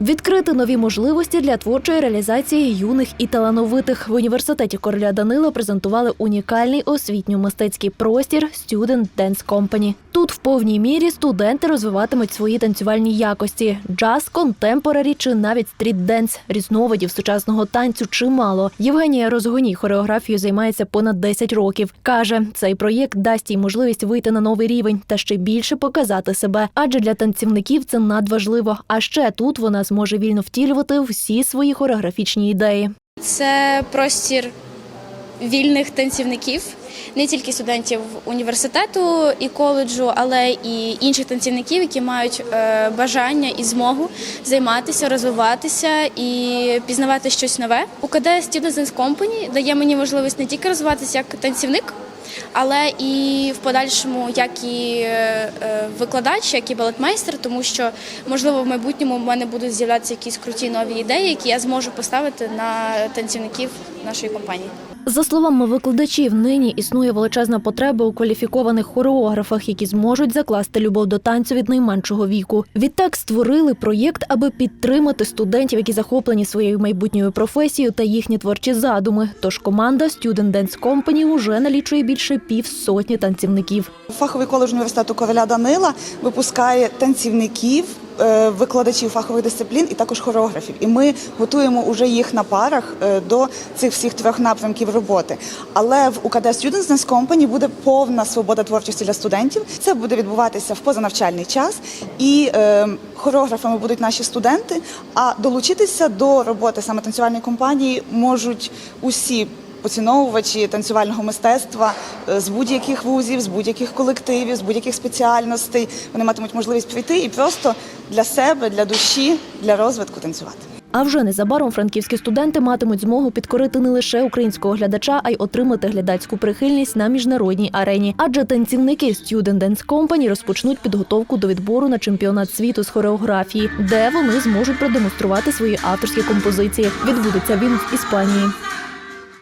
Відкрити нові можливості для творчої реалізації юних і талановитих в університеті короля Данила презентували унікальний освітньо-мистецький простір Student Dance Company. Тут в повній мірі студенти розвиватимуть свої танцювальні якості: джаз, контемпорарі чи навіть стріт-денс. Різновидів сучасного танцю чимало. Євгенія Розгоній хореографією займається понад 10 років. каже, цей проєкт дасть їй можливість вийти на новий рівень та ще більше показати себе. Адже для танцівників це надважливо. А ще тут вона зможе вільно втілювати всі свої хореографічні ідеї. Це простір вільних танцівників, не тільки студентів університету і коледжу, але і інших танцівників, які мають е, бажання і змогу займатися, розвиватися і пізнавати щось нове. УКД Students Dance Company дає мені можливість не тільки розвиватися як танцівник. Але і в подальшому, як і е, е, викладач, як і балетмейстер, тому що можливо в майбутньому в мене будуть з'являтися якісь круті нові ідеї, які я зможу поставити на танцівників нашої компанії. За словами викладачів, нині існує величезна потреба у кваліфікованих хореографах, які зможуть закласти любов до танцю від найменшого віку. Відтак створили проєкт, аби підтримати студентів, які захоплені своєю майбутньою професією та їхні творчі задуми. Тож команда Student Dance Company уже налічує більше півсотні танцівників. Фаховий коледж університету короля Данила випускає танцівників, викладачів фахових дисциплін і також хореографів. І ми готуємо уже їх на парах е, до цих всіх трьох напрямків роботи. Але в УКД Students Dance Company буде повна свобода творчості для студентів. Це буде відбуватися в позанавчальний час, і е, хореографами будуть наші студенти. А долучитися до роботи саме танцювальної компанії можуть усі поціновувачі танцювального мистецтва е, з будь-яких вузів, з будь-яких колективів, з будь-яких спеціальностей. Вони матимуть можливість прийти і просто для себе, для душі, для розвитку танцювати. А вже незабаром франківські студенти матимуть змогу підкорити не лише українського глядача, а й отримати глядацьку прихильність на міжнародній арені. Адже танцівники Student Dance Company розпочнуть підготовку до відбору на чемпіонат світу з хореографії, де вони зможуть продемонструвати свої авторські композиції. Відбудеться він в Іспанії.